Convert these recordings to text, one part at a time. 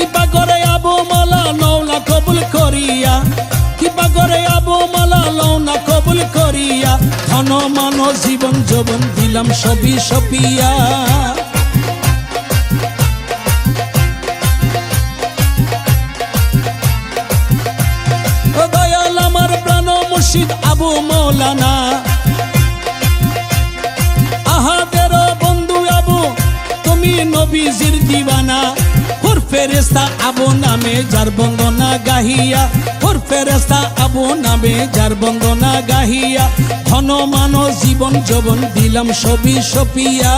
কিবা করে আবু মালা নৌলা কবুল করিয়া। কিবা করে আবু মালা কবুল করিয়া। ধন, মান, জীবন দিলাম সবই সপিয়া। আবু মৌলানা আহাদের বন্ধু আবু, তুমি নবীজির দিবানা। ফেরেস্তা আবু নামে, যার বন্দনা গাহিয়া। হুর ফেরেস্তা আবু নামে, যার বন্দনা গাহিয়া। ধন মান জীবন যৌবন দিলাম সবই সপিয়া।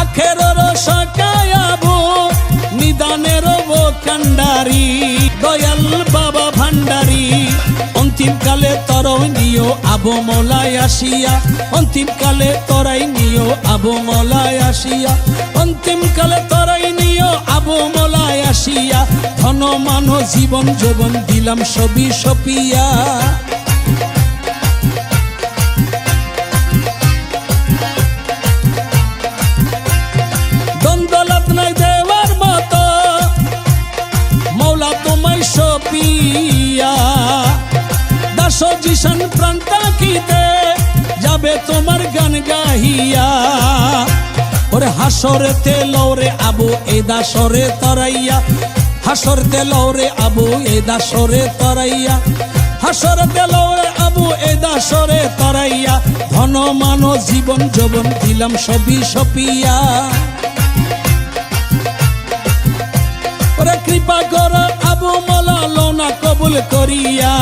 আখেরর সকায়াবো নিদানের কান্ডারি। অন্তিম কালে তরই নিও আবো মলায় আসিয়া। অন্তিম কালে তরাই নিও আবো মলায় আসিয়া। অন্তিম কালে তরাই নিও আবো মলায় আসিয়া। ধন, মান, জীবন, যৌবন দিলাম সবই সপিয়া। দ্বন্দ্বলাত নাই মৌলা সপিয়া। দাস জিশান প্রান্তা কিতে যাবে তোমার গান গাহিয়া। ওরে হাসরে তেলরে আবু, এ দাসরে তরাইয়া। হাসর তেলরে আবু, এ দাসরে তরাইয়া। হাসর তেলরে আবু, এ দাসরে তরাইয়া। ধন মান জীবন যৌবন দিলাম সবই সপিয়া। ওরে কৃপা কর আবু মলা লোনা কবুল করিয়া।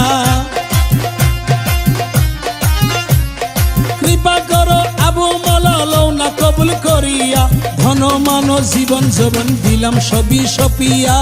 কবুল করিয়া ধন মান জীবন জীবন দিলাম সবই সপিয়া।